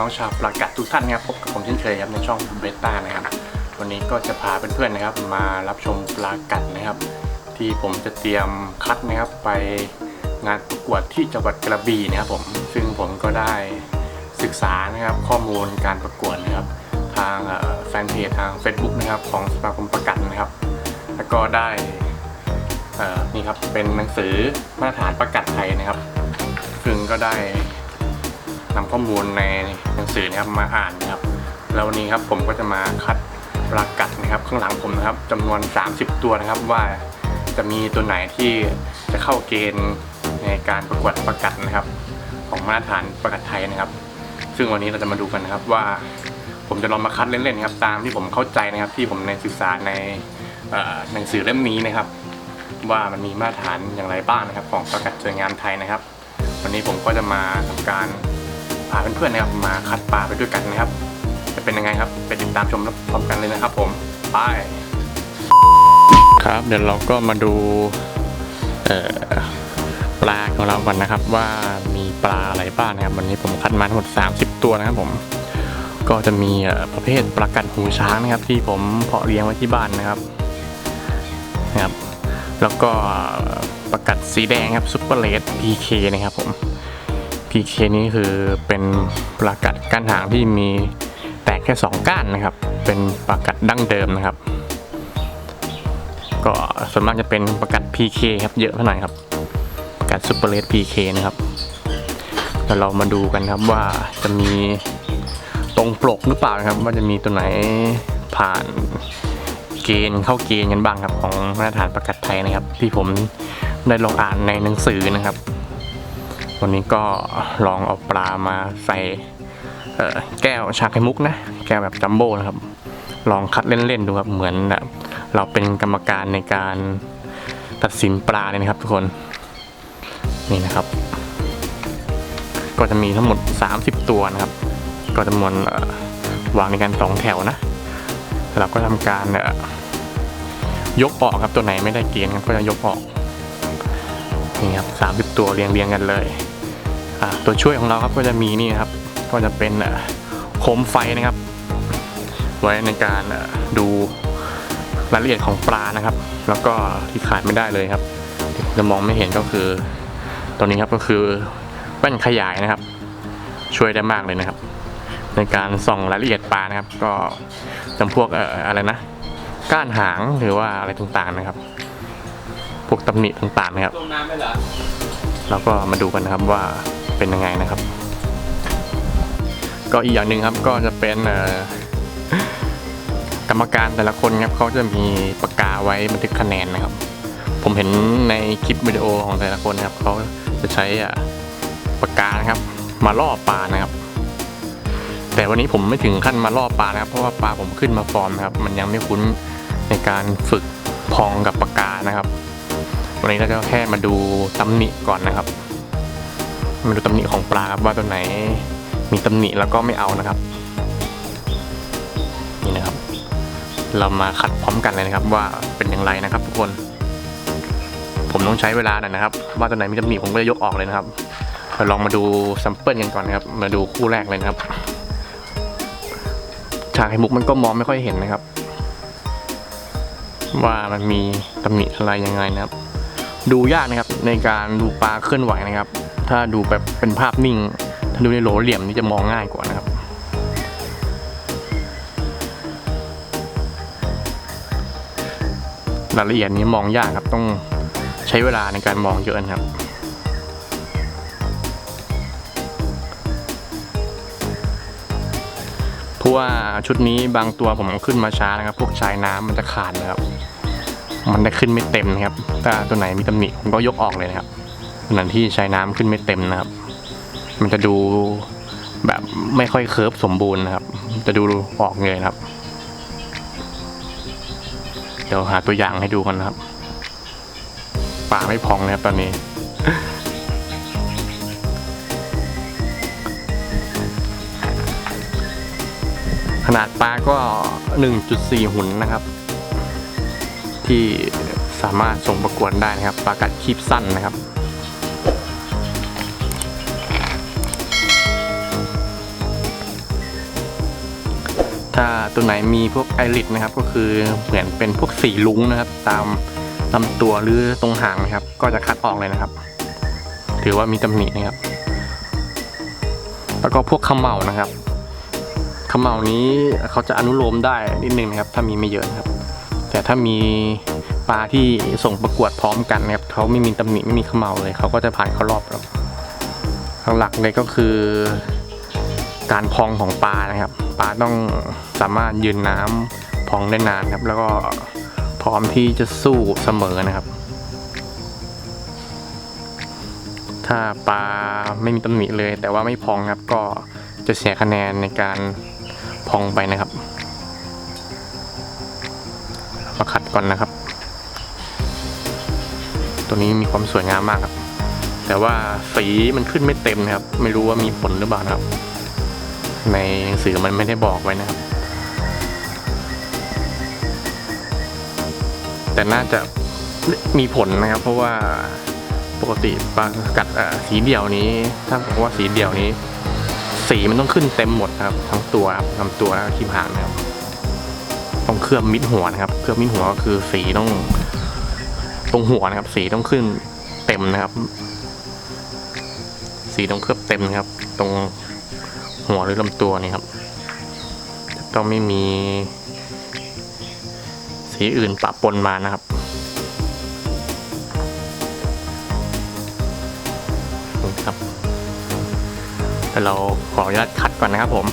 น้องชาวปรากัดทุกท่านนะครับพบกับผมเช่นเคยครับในช่องเบต้านะครับ วันนี้ก็จะพาเพื่อนๆนะครับ มารับชมปลากัดนะครับ ที่ผมจะเตรียมคัดนะครับไปงานประกวดที่จังหวัดกระบี่นะครับผมซึ่งผมก็ได้ศึกษานะครับข้อมูลการประกวดนะครับ ทางแฟนเพจทาง Facebook นะครับของสมาคมประกันนะครับ แล้วก็ได้นี่ครับเป็นหนังสือมาตรฐานประกัดไทยนะครับ ซึ่งก็ได้ นำข้อมูลในหนังสือนะครับมาอ่านนะครับแล้ววันนี้ครับผมก็จะมาคัดประกัดนะครับข้างหลังผมนะครับจำนวน 30 ตัวนะครับว่าจะมีตัวไหนที่จะเข้าเกณฑ์ในการประกวดประกัดนะครับ ของมาตรฐานประกัดไทยนะครับ ซึ่งวันนี้เราจะมาดูกันนะครับว่าผมจะลองมาคัดเล่นๆครับ ตามที่ผมเข้าใจนะครับที่ผมในศึกษาในหนังสือเล่มนี้นะครับ ว่ามันมีมาตรฐานอย่างไรบ้างนะครับ ของประกาศสวยงามไทยนะครับ วันนี้ผมก็จะมาทำการ พาเพื่อนๆนะครับมาคัดปลาไปด้วยกันนะครับ จะเป็นยังไงครับไปติดตามชมพร้อมกันเลยนะครับ ผมไปครับเดี๋ยวเราก็มาดูปลาของเราก่อนนะครับ ว่ามีปลาอะไรบ้างนะครับ วันนี้ผมคัดมาทั้งหมด 30 ตัวนะครับ ผม ก็จะมีประเภทปลากัดหูช้างนะครับ ที่ผมเพาะเลี้ยงไว้ที่บ้านนะครับนะครับ แล้วก็ปลากัดสีแดงครับซุปเปอร์เลส PK นะครับผม PK นี้คือเป็นปลากัดก้านหางที่มีแตกแค่สองก้านนะครับ เป็นปลากัดดั้งเดิมนะครับ ก็ส่วนมากจะเป็นปลากัด PK ครับเยอะเท่าไหร่ครับปลากัดซุปเปอร์เลส PK นะครับเดี๋ยวเรามาดูกันครับว่าจะมีตรงปลกหรือเปล่าครับ ว่าจะมีตัวไหนผ่านเกณฑ์เข้าเกณฑ์กันบ้างครับของมาตรฐานประกาศไทยนะครับ ที่ผมได้ลองอ่านในหนังสือนะครับ วันนี้ก็ลองเอาปลามาใส่แก้วชาไข่มุกนะ แก้วแบบจัมโบ้นะครับ ลองคัดเล่นๆดูครับ เหมือนแบบเราเป็นกรรมการในการตัดสินปลาเลยนะครับทุกคน นี่นะครับ ก็จะมีทั้งหมด 30 ตัวนะครับ ก็จำนวนวางในกันสองแถวนะเราก็ทำการยกออกครับตัวไหนไม่ได้เกณฑ์ก็จะยกออกนี่ครับสามสิบตัวเรียงเรียงกันเลย ตัวช่วยของเราครับก็จะมีนี่ครับ ก็จะเป็นเอ่อโคมไฟนะครับ ไว้ในการเอ่อดูรายละเอียดของปลานะครับ แล้วก็ที่ขาดไม่ได้เลยครับ จะมองไม่เห็นก็คือตัวนี้ครับก็คือแว่นขยายนะครับ ช่วยได้มากเลยนะครับ ในการส่องรายละเอียดปลานะครับ ก็จำพวกเอ่ออะไรนะ ก้านหางหรือว่าอะไรต่างๆนะครับ พวกตำหนิต่างๆนะครับลงน้ำไปเหรอแล้วก็มาดูกันนะครับว่า เป็นยังไงนะครับ ก็อีกอย่างหนึ่งครับก็จะเป็นกรรมการแต่ละคนครับเขาจะมีปากกาไว้บันทึกคะแนนนะครับ ผมเห็นในคลิปวิดีโอของแต่ละคนนะครับเขาจะใช้ปากกานะครับ มาล่อปลานะครับ แต่วันนี้ผมไม่ถึงขั้นมาล่อปลานะครับ เพราะว่าปลาผมขึ้นมาฟอร์มนะครับ มันยังไม่คุ้นในการฝึกพองกับปากกานะครับ วันนี้เราจะแค่มาดูตำหนิก่อนนะครับ มาดูตำหนิของปลาครับว่าตัวไหนมีตำหนิแล้วก็ไม่เอานะครับ นี่นะครับ เรามาคัดพร้อมกันเลยนะครับ ว่าเป็นอย่างไรนะครับ ทุกคน ผมต้องใช้เวลาหน่อยนะครับ ว่าตัวไหนมีตำหนิผมก็จะยกออกเลยนะครับเราลองมาดูแซมเปิลกันก่อนนะครับ มาดูคู่แรกเลยนะครับฉากไข่มุกมันก็มองไม่ค่อยเห็นนะครับ ว่ามันมีตำหนิอะไรยังไงนะครับ ดูยากนะครับในการดูปลาเคลื่อนไหวนะครับ ถ้าดูแบบเป็นภาพนิ่ง ถ้าดูในโหลเหลี่ยมนี่จะมองง่ายกว่านะครับ รายละเอียดนี้มองยากครับต้องใช้เวลาในการมองเยอะนะครับเพราะว่าชุดนี้บางตัวผมขึ้นมาช้านะครับ พวกชายน้ำมันจะขาดนะครับ มันจะขึ้นไม่เต็มนะครับ ถ้าตัวไหนมีตำหนิผมก็ยกออกเลยนะครับ ตัวไหนที่ใชายน้ำขึ้นไม่เต็มนะครับ มันจะดูแบบไม่ค่อยเคิร์ฟสมบูรณ์นะครับ จะดูออกเลยนะครับ เดี๋ยวหาตัวอย่างให้ดูกันนะครับปลาไม่พองนะครับตอนนี้ ขนาดปลาก็ 1.4 หุ่นนะครับ ที่สามารถส่งประกวดได้นะครับปลากัดคีบสั้นนะครับ ถ้าตัวไหนมีพวกไอริดนะครับ ก็คือเหมือนเป็นพวกสีลุ้งนะครับ ตามลำตัวหรือตรงหางนะครับ ก็จะคัดออกเลยนะครับ ถือว่ามีตำหนินะครับ แล้วก็พวกขมเหลานะครับขมเหลานี้เขาจะอนุโลมได้นิดนึงนะครับ ถ้ามีไม่เยอะนะครับ แต่ถ้ามีปลาที่ส่งประกวดพร้อมกันนะครับเขาไม่มีตำหนิไม่มีขมเหลาเลยเขาก็จะผ่านเข้ารอบแล้วหลักๆเลยก็คือ การพองของปลานะครับปลาต้องสามารถยืนน้ำพองได้นานครับ แล้วก็พร้อมที่จะสู้เสมอนะครับ ถ้าปลาไม่มีตำหนิเลย แต่ว่าไม่พองครับ ก็จะเสียคะแนนในการพองไปนะครับมาขัดก่อนนะครับ ตัวนี้มีความสวยงามมากครับ แต่ว่าสีมันขึ้นไม่เต็มนะครับ ไม่รู้ว่ามีผลหรือเปล่านะครับ ในหนังสือมันไม่ได้บอกไว้นะ แต่น่าจะมีผลนะครับ เพราะว่าปกติปลากัดสีเดี่ยวนี้ ถ้าบอกว่าสีเดี่ยวนี้ สีมันต้องขึ้นเต็มหมดครับ ทั้งตัวครับลำตัวและที่หางนะครับต้องเคลือบมิดหัวนะครับ เคลือบมิดหัวก็คือสีต้อง ตรงหัวนะครับ สีต้องขึ้นเต็มนะครับ สีต้องเคลือบเต็มนะครับ ตรง หัวหรือลำตัวนี่ครับต้องไม่มี สีอื่นปะปนมานะครับนี่ครับแต่เราขออนุญาตคัดก่อนนะครับผม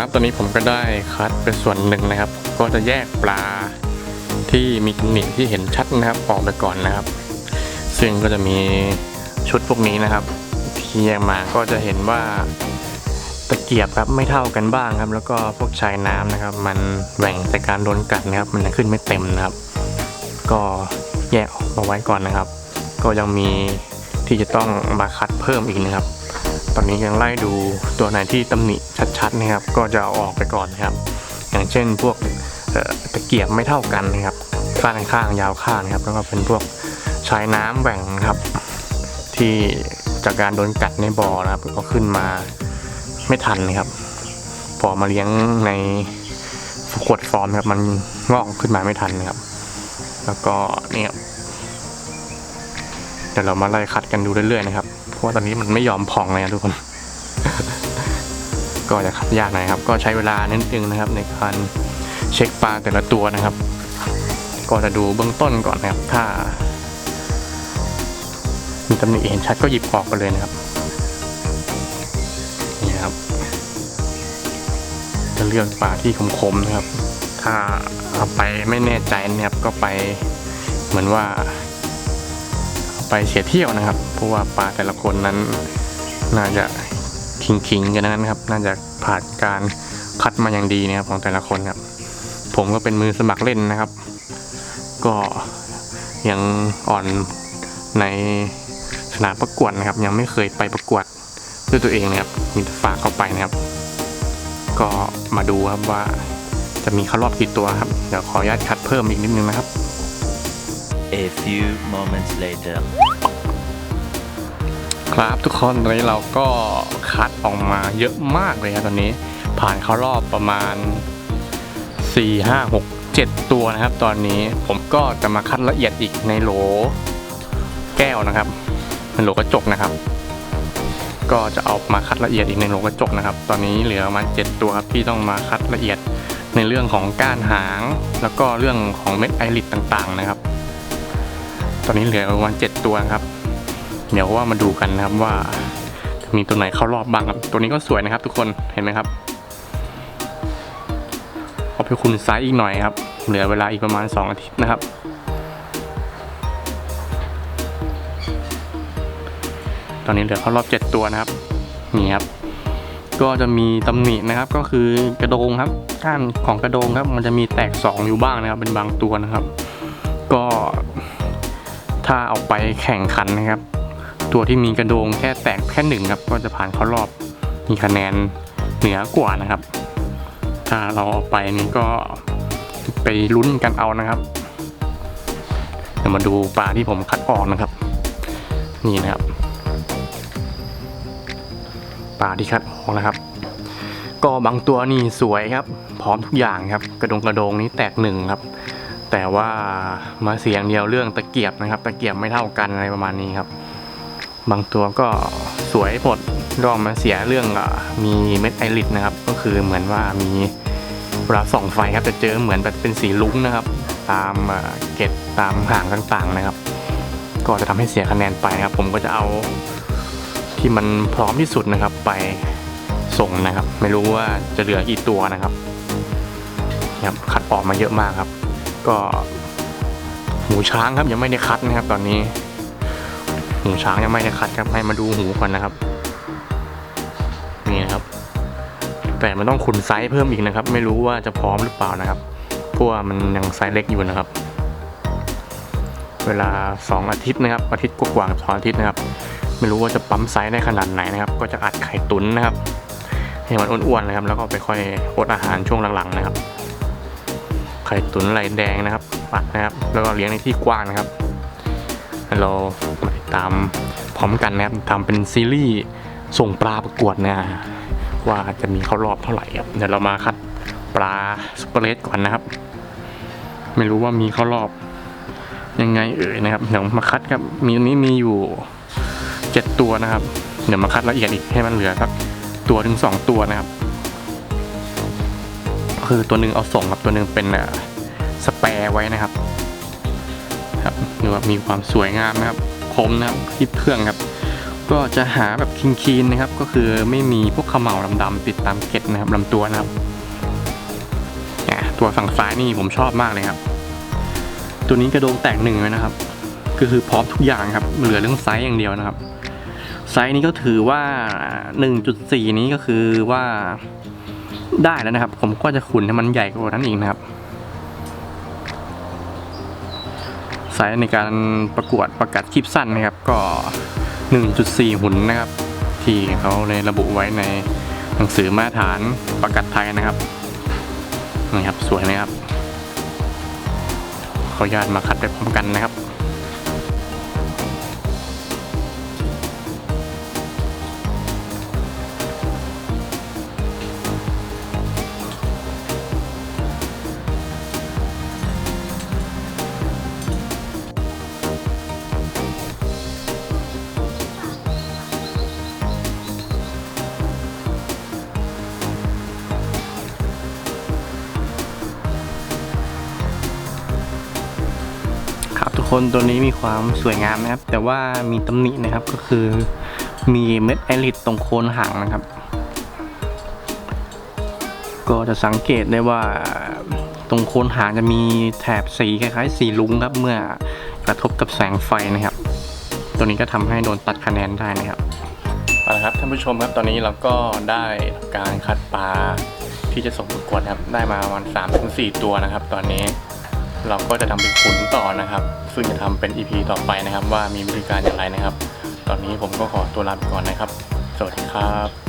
ครับ ตอนนี้ผมก็ได้คัดเป็นส่วนหนึ่งนะครับ ก็จะแยกปลาที่มีตำหนิที่เห็นชัดนะครับออกไปก่อนนะครับ ซึ่งก็จะมีชุดพวกนี้นะครับที่แยกมาก็จะเห็นว่าตะเกียบครับไม่เท่ากันบ้างครับ แล้วก็พวกชายน้ำนะครับ มันแหว่งจากการโดนกัดนะครับ มันขึ้นไม่เต็มนะครับ ก็แยกออกมาไว้ก่อนนะครับ ก็ยังมีที่จะต้องมาคัดเพิ่มอีกนะครับ ตอนนี้ยังไล่ดูตัวไหนที่ตำหนิชัดๆนะครับ ก็จะเอาออกไปก่อนนะครับ อย่างเช่นพวกตะเกียบไม่เท่ากันนะครับสั้นข้างยาวข้างนะครับ แล้วก็เป็นพวกชายน้ำแหว่งนะครับ ที่จากการโดนกัดในบ่อนะครับ ก็ขึ้นมาไม่ทันนะครับ พอมาเลี้ยงในขวดฟอร์มครับมันงอกขึ้นมาไม่ทันนะครับ แล้วก็เนี่ยเดี๋ยวเรามาไล่คัดกันดูเรื่อยๆนะครับ ราะว่าตอนนี้มันไม่ยอมพองเลยนะทุกคน ก็จะคัดยากหน่อยครับ ก็ใช้เวลานิดนึงนะครับ ในการเช็คปลาแต่ละตัวนะครับ ก็จะดูเบื้องต้นก่อนนะครับ ถ้า มีตำหนิเห็นชัดก็หยิบออกไปเลยนะครับนี่ครับ จะเลือกปลาที่คมๆนะครับ ถ้าเอาไปไม่แน่ใจนะครับก็ไปเหมือนว่า ไปเสียเที่ยวนะครับ เพราะว่าปลาแต่ละคนนั้นน่าจะคิงคิงๆกันนั้นครับ น่าจะผ่านการคัดมาอย่างดีนะครับของแต่ละคนครับ ผมก็เป็นมือสมัครเล่นนะครับ ก็ยังอ่อนในสนามประกวดนะครับ ยังไม่เคยไปประกวดด้วยตัวเองนะครับ มีฝากเข้าไปนะครับ ก็มาดูครับว่าจะมีเข้ารอบกี่ตัวครับ เดี๋ยวขออนุญาตคัดเพิ่มอีกนิดนึงนะครับ A few moments later. ครับทุกคนตอนนี้เราก็คัดออกมาเยอะมากเลยครับตอนนี้ผ่านเข้ารอบประมาณ 4 5 6 7 ตัวนะครับ ตอนนี้ผมก็จะมาคัดละเอียดอีกในโหลแก้วนะครับเป็นโหลกระจกนะครับ ก็จะเอามาคัดละเอียดอีกในโหลกระจกนะครับ ตอนนี้เหลือประมาณ7ตัวครับที่ต้องมาคัดละเอียดในเรื่องของก้านหาง แล้วก็เรื่องของเม็ดไอริดต่างๆนะครับ ตอนนี้เหลือประมาณ7ตัวนะครับ เดี๋ยวว่ามาดูกันนะครับว่าจะมีตัวไหนเข้ารอบบ้างครับ ตัวนี้ก็สวยนะครับ ทุกคนเห็นไหมครับเอาไปคุณไซส์อีกหน่อยครับ เหลือเวลาอีกประมาณ 2 อาทิตย์นะครับ ตอนนี้เหลือเข้ารอบ 7 ตัวนะครับ นี่ครับ ก็จะมีตำหนินะครับ ก็คือกระโดงครับก้านของกระโดงครับ มันจะมีแตก 2 อยู่บ้างนะครับ เป็นบางตัวนะครับ ก็ ถ้าเอาไปแข่งขันนะครับ ตัวที่มีกระโดงแค่แตกแค่หนึ่งครับ ก็จะผ่านเข้ารอบมีคะแนนเหนือกว่านะครับ ถ้าเราเอาไปนี่ก็ไปลุ้นกันเอานะครับเดี๋ยวมาดูปลาที่ผมคัดออกนะครับ นี่นะครับปลาที่คัดออกนะครับ ก็บางตัวนี่สวยครับ พร้อมทุกอย่างครับ กระดงกระโดงนี้แตกหนึ่งครับ แต่ว่ามาเสียงเดียวเรื่องตะเกียบนะครับ ตะเกียบไม่เท่ากันอะไรประมาณนี้ครับ บางตัวก็สวยหมดรอมาเสียเรื่องอมีเม็ดไอริสนะครับ ก็คือเหมือนว่ามีเวลาส่องไฟครับจะเจอเหมือนแบบเป็นสีลุ้งนะครับ ตามเกล็ดตามห่างต่างๆนะครับ ก็จะทำให้เสียคะแนนไปนะครับ ผมก็จะเอาที่มันพร้อมที่สุดนะครับไปส่งนะครับ ไม่รู้ว่าจะเหลือกี่ตัวนะครับนะครับ คัดออกมาเยอะมากครับ ก็หมูช้างครับยังไม่ได้คัดนะครับ ตอนนี้หูช้างยังไม่ได้คัดครับให้มาดูหูก่อนนะครับ นี่นะครับ แต่มันต้องขุนไซส์เพิ่มอีกนะครับ ไม่รู้ว่าจะพร้อมหรือเปล่านะครับเพราะว่ามันยังไซส์เล็กอยู่นะครับ เวลา 2 อาทิตย์นะครับ อาทิตย์กว่าๆกับสองอาทิตย์นะครับ ไม่รู้ว่าจะปั๊มไซส์ได้ขนาดไหนนะครับ ก็จะอัดไข่ตุ๋นนะครับให้มันอ้วนๆนะครับ แล้วก็ไปค่อยอดอาหารช่วงหลังๆนะครับ ไข่ตุ๋นลายแดงนะครับอัดนะครับ แล้วก็เลี้ยงในที่กว้างนะครับ เรามาติดตามพร้อมกันนะครับทำเป็นซีรีส์ส่งปลาประกวดนะว่าจะมีเข้ารอบเท่าไหร่ครับเดี๋ยวเรามาคัดปลาซุปเปร์เลสก่อนนะครับ ไม่รู้ว่ามีเข้ารอบ ยังไงเอ่ยนะครับเดี๋ยวมาคัดครับมีอันนี้มีอยู่เจ็ดตัวนะครับ เดี๋ยวมาคัดละเอียดอีกให้มันเหลือสักตัวถึงสองตัวนะครับ คือตัวหนึ่งเอาส่งครับตัวหนึ่งเป็นอ่อสแปร์ไว้นะครับครับหรือว่ามีความสวยงามนะครับคมนะครับคิดเครื่องครับ ก็จะหาแบบคีนๆนะครับ ก็คือไม่มีพวกเขม่าดำๆติดตามเกล็ดนะครับลำตัวนะครับอะตัวฝั่งซ้ายนี่ผมชอบมากเลยครับ ตัวนี้กระโดงแตกหนึ่งเลยนะครับ ก็คือพร้อมทุกอย่างครับ เหลือเรื่องไซส์อย่างเดียวนะครับ ไซส์นี้ก็ถือว่า 1.4 นี้ก็คือว่า ได้แล้วนะครับ ผมก็จะขุนให้มันใหญ่กว่านั้นอีกนะครับไซส์ในการประกวดประกาศคลิปสั้นนะครับ ก็ 1.4 หุ่นนะครับ ที่เขาเลยระบุไว้ในหนังสือมาตรฐานประกาศไทยนะครับนี่ครับ สวยไหมครับขออนุญาตมาคัดไปพร้อมกันนะครับ คนตัวนี้มีความสวยงามนะครับ แต่ว่ามีตำหนินะครับก็คือมีเม็ดไอริสตรงโคนหางนะครับ ก็จะสังเกตได้ว่าตรงโคนหางจะมีแถบสีคล้ายๆ สีลุ้งครับ เมื่อกระทบกับแสงไฟนะครับ ตัวนี้ก็ทำให้โดนตัดคะแนนได้นะครับเอาละครับท่านผู้ชมครับตอนนี้เราก็ได้การคัดปลาที่จะส่งประกวดครับ ได้มาประมาณ3ถึง4ตัวนะครับ ตอนนี้ เราก็จะทำเป็นขุนต่อนะครับ ซึ่งจะทำเป็น EP ต่อไปนะครับ ว่ามีวิธีการอย่างไรนะครับ ตอนนี้ผมก็ขอตัวลาไปก่อนนะครับ สวัสดีครับ